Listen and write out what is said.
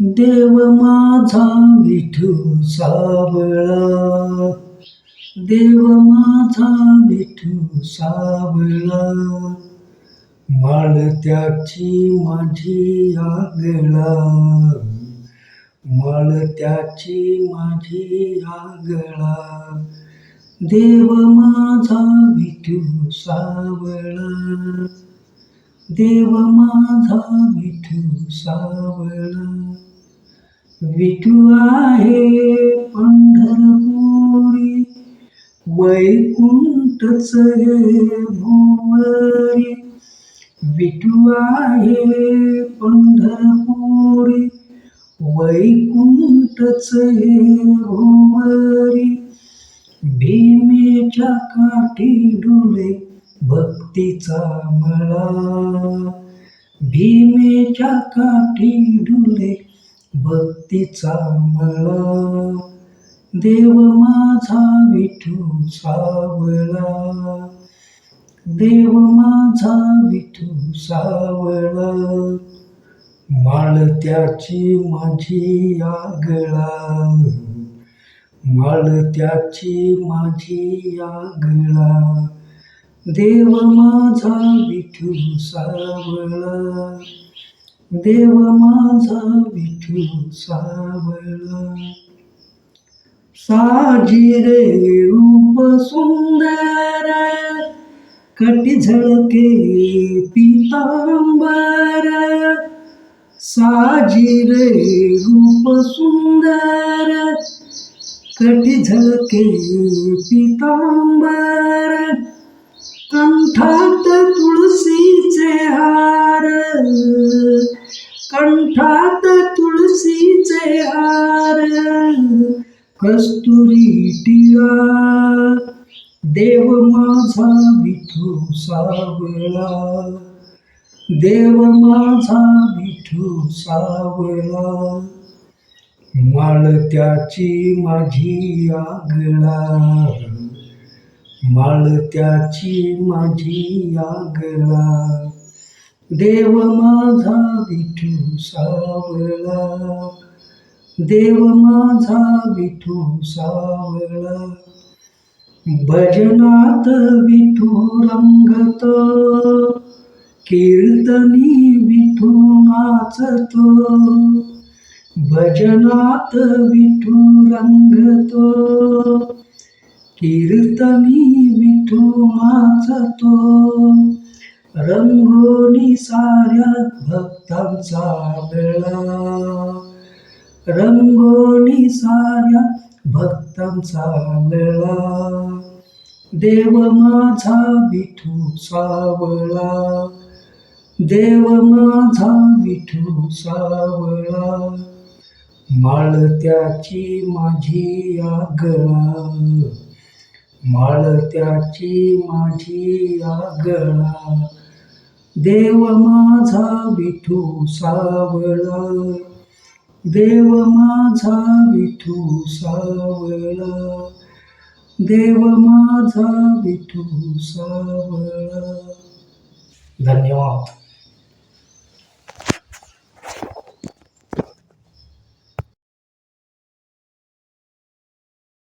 देव माझा विठू सावळा. देव माझा विठू सावळा. माळत्याची माझी आगळा. माळत्याची माझी आगळा. देव माझा विठू सावळा. देव माझा विठू सावळा. विठू आहे पंढरपुरी वैकुंठच हे भुवरी. विठू आहे पंढरपुरी वैकुंठच हे भुवरी. भीमेच्या काठी डुले भक्तीचा मळा भीमेच्या काठी डुले भक्तीचा मळा. देव माझा विठू सावळा देव माझा विठू सावळा. माळत्याची माझी आगळा माळत्याची माझी आगळा. देव माझा विठू सावळा. देव माझा विठू सावळा. साजी रे रूप सुंदर कटी झळके पितांबर. साजी रे रूप सुंदर कटी झळके पितांबर. कस्तुरी टिया देव माझा विठू सावळा. देव माझा विठू सावळा. माळत्याची माझी आगळा. माळत्याची माझी आगळा. देव माझा विठू सावळा. देव माझा विठू सावळा. भजनात विठू रंगतो. कीर्तनी विठू नाचत. भजनात विठू रंगतो. कीर्तनी विठू नाचतो. रंगोनी साऱ्या भक्तांचा वेळा रंगोनी साऱ्या भक्तांचा मेळा. देव माझा विठू सावळा. देव माझा विठू सावळा. माळत्याची माझी आगळा. माळत्याची माझी आगळा. देव माझा विठू सावळा. देव माझा विठू सावळा. देव माझा विठू सावळा. धन्यवाद.